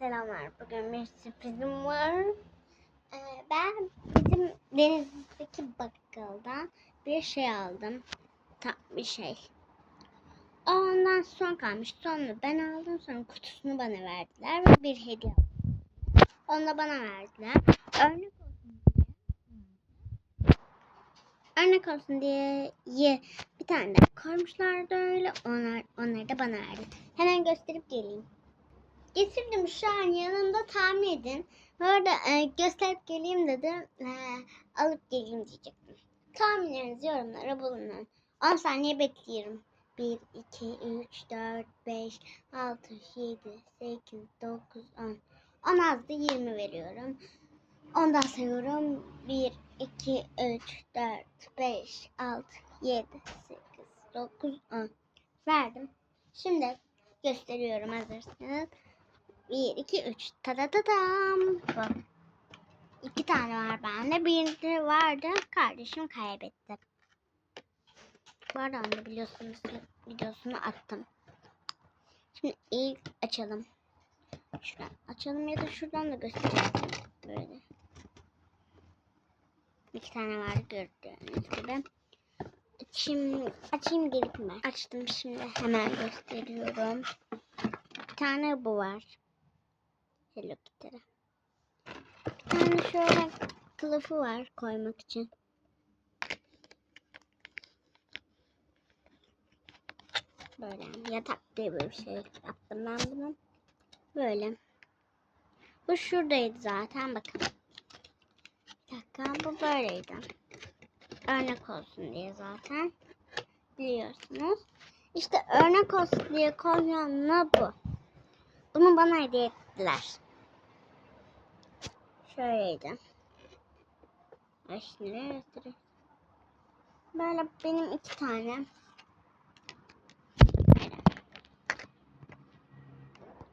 Selamlar. Bugün bir sürprizim var. Ee, ben bizim denizdeki bakkaldan bir şey aldım. Tam bir şey. Ondan son kalmış. Sonra ben aldım. Sonra kutusunu bana verdiler ve bir hediye. Onu da bana verdiler. Örnek olsun diye. Örnek olsun diye ye- bir tane de koymuşlardı öyle. Onlar, onları da bana verdi. Hemen gösterip geleyim. Getirdim şu an yanımda tahmin edin. Orada e, gösterip geleyim dedim. E, alıp geleyim diyecektim. Tahminlerinizi yorumlara bulunun. 10 saniye bekliyorum. 1, 2, 3, 4, 5, 6, 7, 8, 9, 10. 10 azdı 20 veriyorum. Ondan sayıyorum. 1, 2, 3, 4, 5, 6, 7, 8, 9, 10. Verdim. Şimdi gösteriyorum hazırsınız. 1, 2, 3. Ta da da dam. Bu. İki tane var bende. Biri vardı. Kardeşim kaybetti. Bu arada onu biliyorsunuz videosunu attım. Şimdi ilk açalım. Şuradan açalım ya da şuradan da göstereyim. Böyle. İki tane var gördüğünüz gibi. Açayım, açayım gelip mi? Açtım şimdi hemen gösteriyorum. Bir tane bu var. Hello Kitty. Bir tane şöyle kılıfı var koymak için. Böyle yatak diye bir şey yaptım ben bunu. Böyle. Bu şuradaydı zaten bakın. Bir dakika bu böyleydi. Örnek olsun diye zaten. Biliyorsunuz. İşte örnek olsun diye koyulan bu. Bunu bana hediye ettiler. Şöyleydi. Ay şimdi göstereyim? Böyle benim iki tane.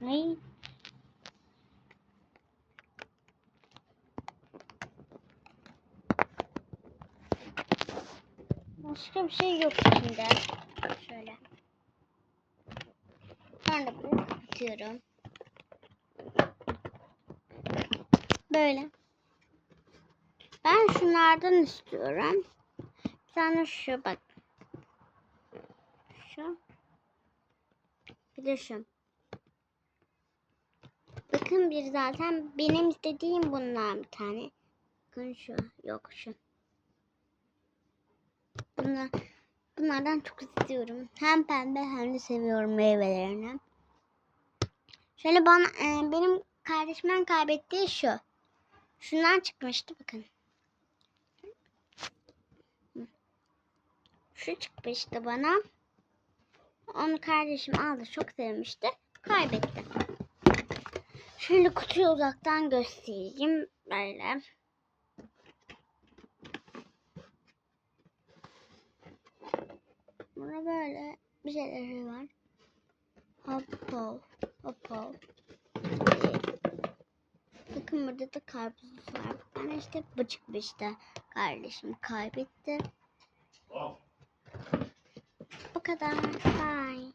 Böyle. Ne? Başka bir şey yok içinde. Şöyle. Ben de bunu kapatıyorum. Böyle. Ben şunlardan istiyorum. Bir tane şu bak. Şu. Bir de şu. Bakın bir zaten benim istediğim bunlar bir tane. Bakın şu. Yok şu. Bunlar, bunlardan çok istiyorum. Hem pembe hem de seviyorum meyvelerini. Şöyle bana e, benim kardeşimin kaybettiği şu. Şundan çıkmıştı bakın. Şu çıkmıştı bana. Onu kardeşim aldı. Çok sevmişti. Kaybetti. Şöyle kutuyu uzaktan göstereyim. Böyle. Burada böyle bir şeyler var. Hop hop hop hop. Bakın burada da karpuz var. Ben işte bu çıkmıştı. Kardeşim kaybetti. Bu kadar. Bye.